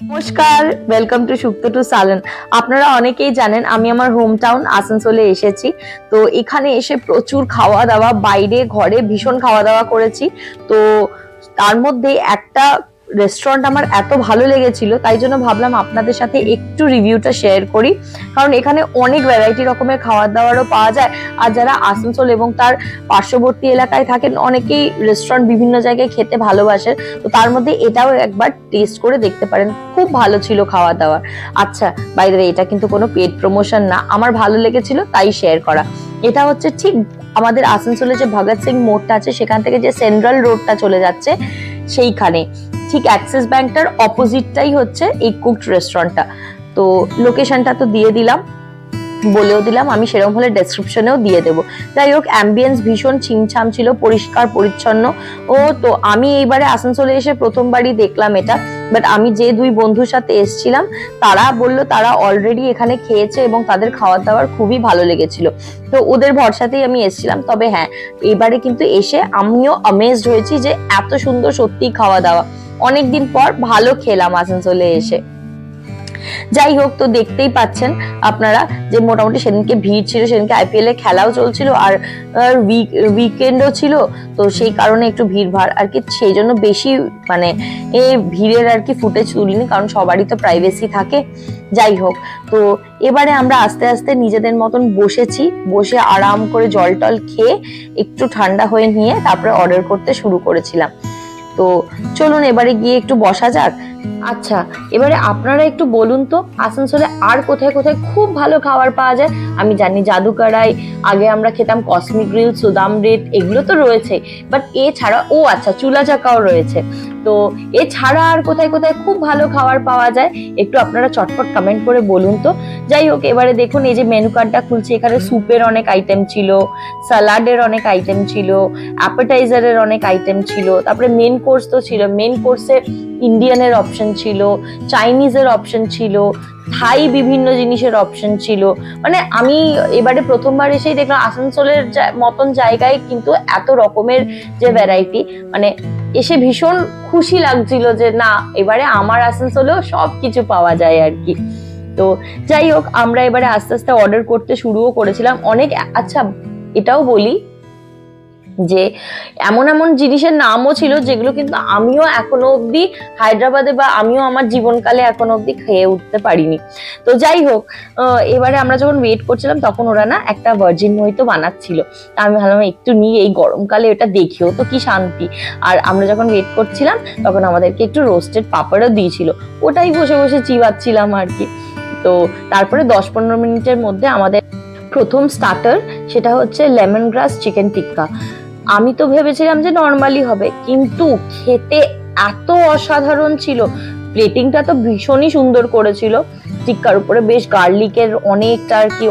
নমস্কার welcome to shukto two সালন আপনারা অনেকেই জানেন, আমি আমার হোম টাউন আসানসোলে এসেছি। তো এখানে এসে প্রচুর খাওয়া দাওয়া বাইরে, ঘরে ভীষণ খাওয়া দাওয়া করেছি। তো তার মধ্যে একটা রেস্টুরেন্ট আমার এত ভালো লেগেছিল, তাই জন্য ভাবলাম আপনাদের সাথে একটু রিভিউটা শেয়ার করি। কারণ এখানে অনেক ভ্যারাইটি রকমের খাবার দাবারও পাওয়া যায়। আর যারা আসানসোল এবং তার পার্শ্ববর্তী এলাকায় থাকেন, অনেকেই রেস্টুরেন্ট বিভিন্ন জায়গায় খেতে ভালোবাসেন। তো তার মধ্যে এটাও একবার টেস্ট করে দেখতে পারেন। খুব ভালো ছিল খাওয়া দাওয়ার আচ্ছা বাইরে এটা কিন্তু কোনো পেড প্রমোশন না। আমার ভালো লেগেছিল, তাই শেয়ার করা। এটা হচ্ছে ঠিক আমাদের আসানসোলে যে ভগৎ সিং মোড়টা আছে, সেখান থেকে যে সেন্ট্রাল রোডটা চলে যাচ্ছে, সেইখানে। ঠিক অ্যাক্সিস ব্যাংকটার অপোজিটটাই হচ্ছে এই কুকড রেস্টুরেন্টটা। তো লোকেশনটা তো দিয়ে দিলাম, বলেও দিলাম, আমি সেরকম হলে ডেসক্রিপশনেও দিয়ে দেবো। যাই হোক অ্যাম্বিয়েন্স ভীষণ ছিমছাম ছিল, পরিষ্কার, পরিচ্ছন্ন। ও তো, আমি এইবারে আসানসোলে এসে প্রথমবারই দেখলাম এটা বাট আমি যে দুই বন্ধুর সাথে এসছিলাম, তারা বলল তারা অলরেডি এখানে খেয়েছে এবং তাদের খাওয়ার দাওয়ার খুবই ভালো লেগেছিল। তো ওদের ভরসাতেই আমি এসছিলাম, তবে হ্যাঁ এবারে কিন্তু এসে আমিও অমেজড হয়েছি যে এত সুন্দর সত্যি খাওয়া দাওয়া অনেকদিন পর ভালো খেলাম আসানসোলে এসে। যাই হোক, তো দেখতেই পাচ্ছেন আপনারা যে মোটামুটি সেদিনকে ভিড় ছিল, সেদিনকে আইপিএল এর খেলাও চলছিল আর উইকেন্ডও ছিল, তো সেই কারণে একটু ভিড় ভাড় আর কি, সেই জন্য বেশি মানে এ ভিড়ের আর কি ফুটেজ তুলিনি, কারণ সবারই তো প্রাইভেসি থাকে। যাই হোক, তো এবারে আমরা আস্তে আস্তে নিজেদের মতন বসেছি, বসে আরাম করে জল টল খেয়ে একটু ঠান্ডা হয়ে নিয়ে তারপরে অর্ডার করতে শুরু করেছিলাম। তো চলুন এবারে গিয়ে একটু বসা যাক। আচ্ছা এবারে আপনারা একটু বলুন তো, আসানসোলে আর কোথায় কোথায় খুব ভালো খাবার পাওয়া যায়? আমি জানি জাদুকারাই, আগে আমরা খেতাম কসমিক গ্রিল সুদাম রেত এগুলো তো রয়েছে বাট এছাড়া, ও আচ্ছা চুলা চাকাও রয়েছে। তো এছাড়া আর কোথায় কোথায় খুব ভালো খাবার পাওয়া যায়, একটু আপনারা চটপট কমেন্ট করে বলুন তো। যাই হোক, এবারে দেখুন, এই যে মেনু কার্ডটা খুলছে, এখানে স্যুপের অনেক আইটেম ছিল স্যালাডের অনেক আইটেম ছিল অ্যাপেটাইজারের অনেক আইটেম ছিল, তারপরে মেন কোর্স তো ছিল মেন কোর্সে ইন্ডিয়ানের অপশন ছিল চাইনিজের অপশন ছিল থাই বিভিন্ন জিনিসের অপশন ছিল। মানে আমি এবারে প্রথমবার এসেই দেখলাম, আসানসোলের মতন জায়গায় কিন্তু এত রকমের যে ভ্যারাইটি মানে এসে ভীষণ খুশি লাগছিল যে, না, এবারে আমার আসানসোলেও সব কিছু পাওয়া যায় আর কি। তো যাই হোক, আমরা এবারে আস্তে আস্তে অর্ডার করতে শুরুও করেছিলাম। অনেক আচ্ছা এটাও বলি যে এমন এমন জিনিসের নামও ছিল যেগুলো কিন্তু আমিও এখনও অবধি হায়দ্রাবাদে বা আমিও আমার জীবনকালে এখনও অবধি খেয়ে উঠতে পারিনি। তো যাই হোক এবারে আমরা যখন ওয়েট করছিলাম তখন ওরা না একটা ভার্জিন মহিতো বানাচ্ছিল। তা আমি ভাবলাম একটু নিয়ে এই গরমকালে এটা দেখিও তো কি শান্তি। আর আমরা যখন ওয়েট করছিলাম তখন আমাদেরকে একটু রোস্টেড পাপড়ও দিয়েছিল। ওটাই বসে বসে চিবাচ্ছিলাম আর কি। তো তারপরে দশ পনেরো মিনিটের মধ্যে আমাদের প্রথম স্টার্টার সেটা হচ্ছে লেমন গ্রাস চিকেন টিক্কা আমি তো ভেবেছিলাম যে নর্মালি হবে, কিন্তু খেতে এত অসাধারণ ছিল। প্লেটিংটা তো ভীষণই সুন্দর করেছিল। টিক্কার উপরে বেশ গার্লিকের অনেকটা আর কি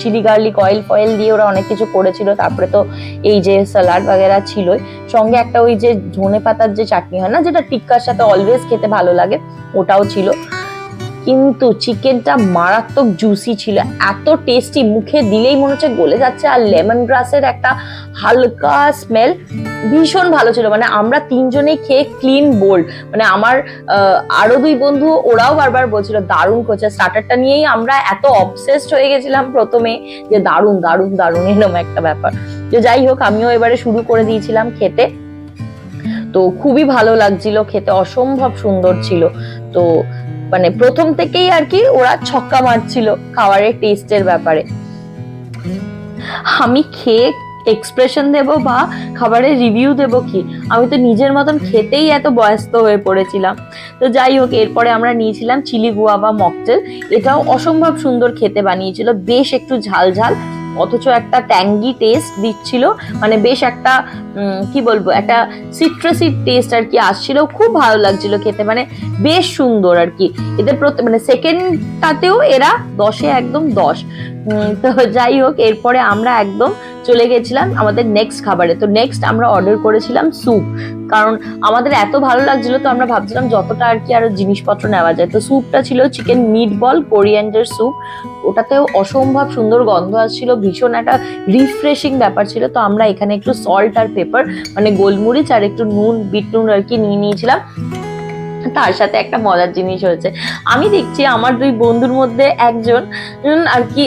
চিলি গার্লিক অয়েল ফয়েল দিয়ে ওরা অনেক কিছু করেছিল। তারপরে তো এই যে স্যালাড বাগেরা ছিলই। সঙ্গে একটা ওই যে ধনে পাতার যে চাটনি হয় না, যেটা টিক্কার সাথে অলওয়েজ খেতে ভালো লাগে, ওটাও ছিল। কিন্তু চিকেনটা মারাত্মক জুসি ছিল। এত টেস্টি মুখে দিলেই মনে হচ্ছে গলে যাচ্ছে। আর লেমন গ্রাসের একটা হালকা স্মেল ভীষণ ভালো ছিল। মানে আমরা তিনজনেই খেয়ে ক্লিন বোল্ড মানে আমার আরও দুই বন্ধু, ওরাও বারবার বলছিল, দারুণ করছে। স্টার্টারটা নিয়েই আমরা এত অবসেসড হয়ে গেছিলাম প্রথমে যে, দারুণ দারুণ দারুণ, এরকম একটা ব্যাপার। তো যাই হোক, আমিও এবারে শুরু করে দিয়েছিলাম খেতে। তো খুবই ভালো লাগছিল, খেতে অসম্ভব সুন্দর ছিল। তো মানে প্রথম থেকেই আর কি ওরা ছক্কা মারছিল খাবারের টেস্টের ব্যাপারে। আমি খেয়ে এক্সপ্রেশন দেব বা খাবারের রিভিউ দেব কি? আমি তো নিজের মতন খেতেই এত ব্যস্ত হয়ে পড়েছিলাম। তো যাই হোক, এরপরে আমরা নিয়েছিলাম চিলি গুয়া বা মকটেল এটাও অসম্ভব সুন্দর খেতে বানিয়েছিল, বেশ একটু ঝাল ঝাল অথচ একটা ট্যাঙ্গি টেস্ট দিচ্ছিল মানে বেশ একটা কি বলব, একটা সিট্রাসি টেস্ট আর কি আসছিল, খুব ভালো লাগছিল খেতে মানে বেশ সুন্দর আর কি। এদের মানে সেকেন্ডটাতেও এরা দশে একদম দশ। তো যাই হোক, এরপরে আমরা একদম চলে গেছিলাম আমাদের নেক্সট খাবারে। তো নেক্সট আমরা অর্ডার করেছিলাম স্যুপ কারণ আমাদের এত ভালো লাগছিল তো আমরা ভাবছিলাম যতটা আর কি আরও জিনিসপত্র নেওয়া যায়। তো স্যুপটা ছিল chicken meat ball coriander soup. ওটাতেও অসম্ভব সুন্দর গন্ধ আসছিল, ভীষণ একটা রিফ্রেশিং ব্যাপার ছিল। তো আমরা এখানে একটু সল্ট আর পেপার মানে গোলমরিচ আর একটু নুন বিট নুন আর কি নিয়ে নিয়েছিলাম। তার সাথে একটা মজার জিনিস হয়েছে। আমি দেখছি আমার দুই বন্ধুর মধ্যে একজন আর কি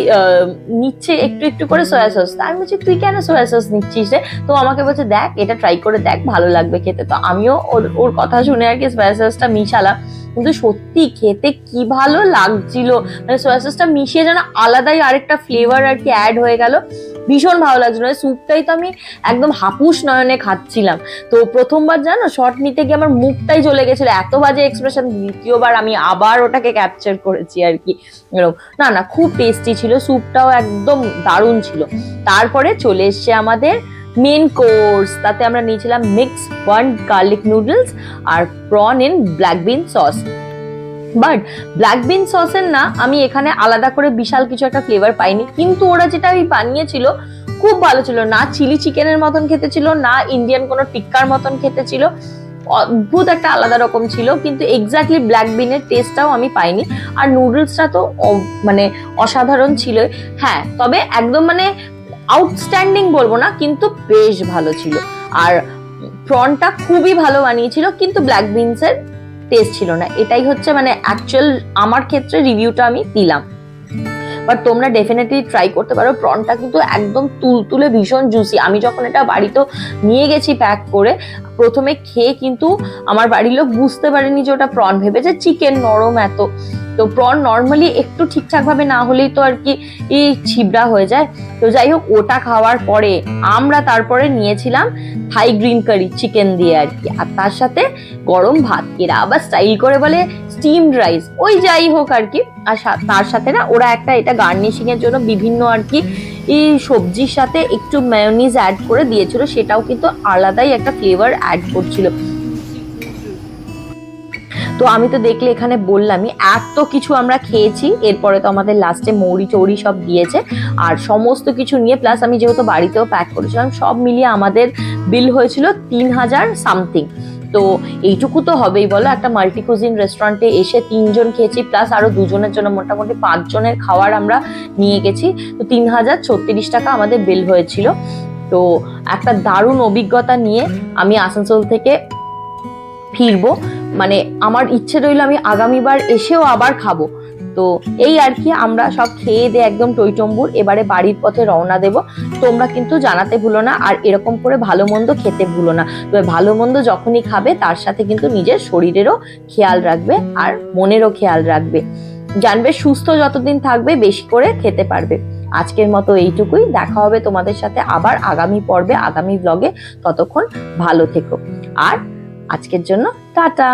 নিচ্ছে একটু একটু করে সয়া সস আমি বলছি, তুই কেন সয়া সস নিচ্ছিস রে? তো আমাকে বলছে, দেখ, এটা ট্রাই করে দেখ, ভালো লাগবে খেতে। তো আমিও ওর ওর কথা শুনে আর কি সয়া সসটা মিশালাম। কিন্তু সত্যি খেতে কি ভালো লাগছিল। মানে সয়া সসটা মিশিয়ে যেন আলাদাই আরেকটা ফ্লেভার আর কি অ্যাড হয়ে গেল। ভীষণ ভালো লাগছিল। স্যুপটাই তো আমি একদম হাপুস নয়নে খাচ্ছিলাম। তো প্রথমবার জানো শর্ট নিতে গিয়ে আমার মুখটাই চলে গেছিল। এত বাজে এক্সপ্রেশন দ্বিতীয়বার আমি আবার ওটাকে ক্যাপচার করেছি আর কি। এরকম। না না, খুব টেস্টি ছিল। স্যুপটাও একদম দারুণ ছিল। তারপরে চলে এসছে আমাদের মেন কোর্স তাতে আমরা নিয়েছিলাম mix one garlic noodles R prawn in black bean sauce but black bean সসের না, আমি এখানে আলাদা করে বিশাল কিছু একটা ফ্লেভার পাইনি। কিন্তু ওরা যেটা ওই বানিয়েছিল, খুব ভালো ছিল। না চিলি চিকেনের মতন খেতে ছিল, না ইন্ডিয়ান কোনো টিক্কার মতন খেতে ছিল। অদ্ভুত একটা আলাদা রকম ছিল, কিন্তু এক্স্যাক্টলি ব্ল্যাক বিনের টেস্টটাও আমি পাইনি। আর নুডলসটা তো মানে অসাধারণ ছিল। হ্যাঁ তবে একদম মানে আউটস্ট্যান্ডিং বলব না, কিন্তু বেশ ভালো ছিল। আর প্রনটা খুবই ভালো বানিয়েছিল, কিন্তু ব্ল্যাক বিনসের টেস্ট ছিল না। এটাই হচ্ছে মানে অ্যাকচুয়াল আমার ক্ষেত্রে রিভিউটা আমি দিলাম। বাট তোমরা ডেফিনেটলি ট্রাই করতে পারো। প্রনটা কিন্তু একদম তুলতুলে ভীষণ জুসি আমি যখন এটা বাড়িতে নিয়ে গেছি প্যাক করে, প্রথমে খেয়ে কিন্তু আমার বাড়ির লোক বুঝতে পারেনি যে ওটা প্রন ভেবেছে চিকেন নরম এত। তো প্রন নর্মালি একটু ঠিকঠাক ভাবে না হলেই তো আর কি ছিবড়া হয়ে যায়। তো যাই হোক, ওটা খাওয়ার পরে আমরা তারপরে নিয়েছিলাম থাই গ্রিন কারি চিকেন দিয়ে আর কি। আর তার সাথে গরম ভাত। এরা আবার স্টাইল করে বলে স্টিমড রাইস ওই যাই হোক আর কি। আর তার সাথে না ওরা একটা এটা গার্নিশিং এর জন্য বিভিন্ন আর কি এই সবজির সাথে একটু মেয়োনিজ অ্যাড করে দিয়েছিল, সেটাও কিন্তু আলাদাই একটা ফ্লেভার অ্যাড করছিল। তো আমি তো দেখলে এখানে বললামই, এত কিছু আমরা খেয়েছি, এরপরে তো আমাদের লাস্টে মৌরি চৌরি সব দিয়েছে আর সমস্ত কিছু নিয়ে প্লাস আমি যেহেতু বাড়িতেও প্যাক করেছিলাম, সব মিলিয়ে আমাদের বিল হয়েছিল তিন হাজার সামথিং তো এইটুকু তো হবেই, বলো? একটা মাল্টি কুজিন রেস্টুরেন্টে এসে তিনজন খেয়েছি প্লাস আরও দুজনের জন্য মোটামুটি পাঁচজনের খাওয়ার আমরা নিয়ে গেছি। তো তিন হাজার ছত্রিশ টাকা আমাদের বিল হয়েছিল। তো একটা দারুণ অভিজ্ঞতা নিয়ে আমি আসানসোল থেকে ফিরবো। মানে আমার ইচ্ছে রইল আমি আগামীবার এসেও আবার খাব। তো এই আর কি, আমরা সব খেয়ে দিয়ে একদম টইটম্বুর এবারে বাড়ির পথে রওনা দেব। তোমরা কিন্তু জানাতে ভুলো না, আর এরকম করে ভালো মন্দ খেতে ভুলো না। তবে ভালো মন্দ যখনই খাবে, তার সাথে কিন্তু নিজের শরীরেরও খেয়াল রাখবে আর মনেরও খেয়াল রাখবে। জানবে সুস্থ যতদিন থাকবে, বেশি করে খেতে পারবে। আজকের মতো এইটুকুই, দেখা হবে তোমাদের সাথে আবার আগামী পর্বে, আগামী ব্লগে ততক্ষণ ভালো থেকো। আর আজকের জন্য টাটা!